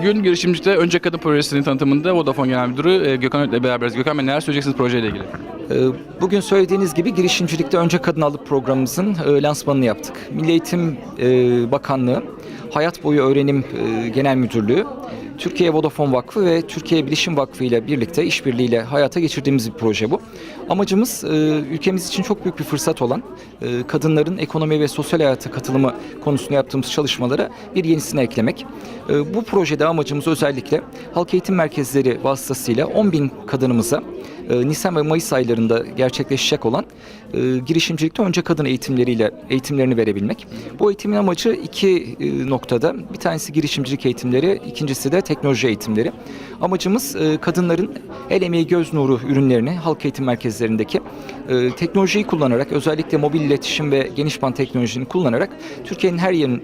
Bugün girişimcilikte Önce Kadın Projesi'nin tanıtımında Vodafone Genel Müdürü e, Gökhan Öğüt'le beraberiz. Gökhan Bey neler söyleyeceksiniz projeyle ilgili? Ee, Bugün söylediğiniz gibi girişimcilikte önce kadın alıp programımızın e, lansmanını yaptık. Milli Eğitim e, Bakanlığı, Hayat Boyu Öğrenim e, Genel Müdürlüğü, Türkiye Vodafone Vakfı ve Türkiye Bilişim Vakfı ile birlikte işbirliğiyle hayata geçirdiğimiz bir proje bu. Amacımız e, ülkemiz için çok büyük bir fırsat olan e, kadınların ekonomi ve sosyal hayata katılımı konusunda yaptığımız çalışmalara bir yenisini eklemek. E, Bu projede amacımız özellikle halk eğitim merkezleri vasıtasıyla 10 bin kadınımıza Nisan ve Mayıs aylarında gerçekleşecek olan e, girişimcilikte önce kadın eğitimleriyle eğitimlerini verebilmek. Bu eğitimin amacı iki e, noktada. Bir tanesi girişimcilik eğitimleri, ikincisi de teknoloji eğitimleri. Amacımız e, kadınların el emeği göz nuru ürünlerini halk eğitim merkezlerindeki e, teknolojiyi kullanarak özellikle mobil iletişim ve geniş bant teknolojisini kullanarak Türkiye'nin her yan-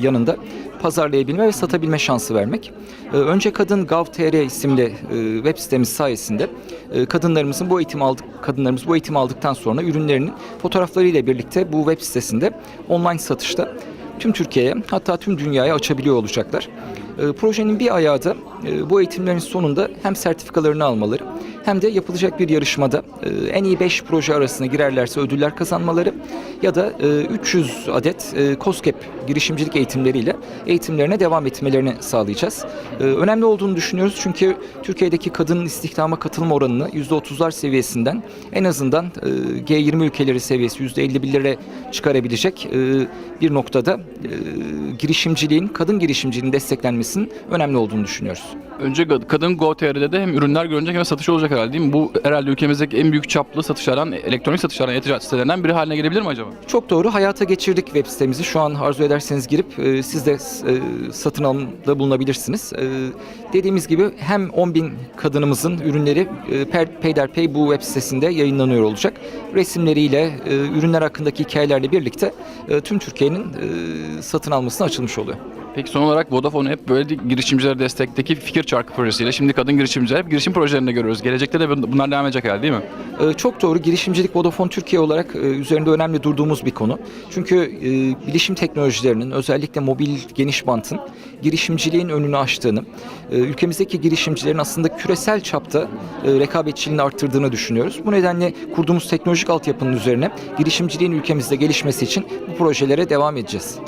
yanında pazarlayabilme ve satabilme şansı vermek. Ee, Önce Kadın Gov.tr isimli e, web sitemiz sayesinde e, kadınlarımızın bu eğitimi aldık kadınlarımız bu eğitimi aldıktan sonra ürünlerinin fotoğraflarıyla birlikte bu web sitesinde online satışta tüm Türkiye'ye hatta tüm dünyaya açabiliyor olacaklar. E, Projenin bir ayağı da bu eğitimlerin sonunda hem sertifikalarını almaları hem de yapılacak bir yarışmada e, en iyi 5 proje arasına girerlerse ödüller kazanmaları ya da e, 300 adet e, COSGAP girişimcilik eğitimleriyle eğitimlerine devam etmelerini sağlayacağız. E, Önemli olduğunu düşünüyoruz çünkü Türkiye'deki kadının istihdama katılma oranını %30'lar seviyesinden en azından e, G20 ülkeleri seviyesi %51'lere çıkarabilecek e, bir noktada e, girişimciliğin, kadın girişimciliğin desteklenmesinin önemli olduğunu düşünüyoruz. Önce Kad- Kadın Go.tr'de de hem ürünler görünecek hem de satış olacak herhalde değil mi? Bu herhalde ülkemizdeki en büyük çaplı satışlardan, elektronik satışlardan, e-ticaret sitelerinden biri haline gelebilir mi acaba? Çok doğru. Hayata geçirdik web sitemizi. Şu an arzu ederseniz girip e, siz de e, satın alımda bulunabilirsiniz. E, dediğimiz gibi hem 10 bin kadınımızın ürünleri e, per, peyderpey bu web sitesinde yayınlanıyor olacak. Resimleriyle, e, ürünler hakkındaki hikayelerle birlikte e, tüm Türkiye'nin e, satın almasına açılmış oluyor. Peki son olarak Vodafone hep böyle girişimciler destekteki fikir çarkı projesiyle şimdi kadın girişimciler girişim projelerinde görüyoruz. Gelecekte de bun- bunlar devam edecek herhalde değil mi? Ee, Çok doğru. Girişimcilik Vodafone Türkiye olarak e, üzerinde önemli durduğumuz bir konu. Çünkü e, bilişim teknolojilerinin özellikle mobil geniş bantın girişimciliğin önünü açtığını, e, ülkemizdeki girişimcilerin aslında küresel çapta rekabetçiliğini arttırdığını düşünüyoruz. Bu nedenle kurduğumuz teknolojik altyapının üzerine girişimciliğin ülkemizde gelişmesi için bu projelere devam edeceğiz.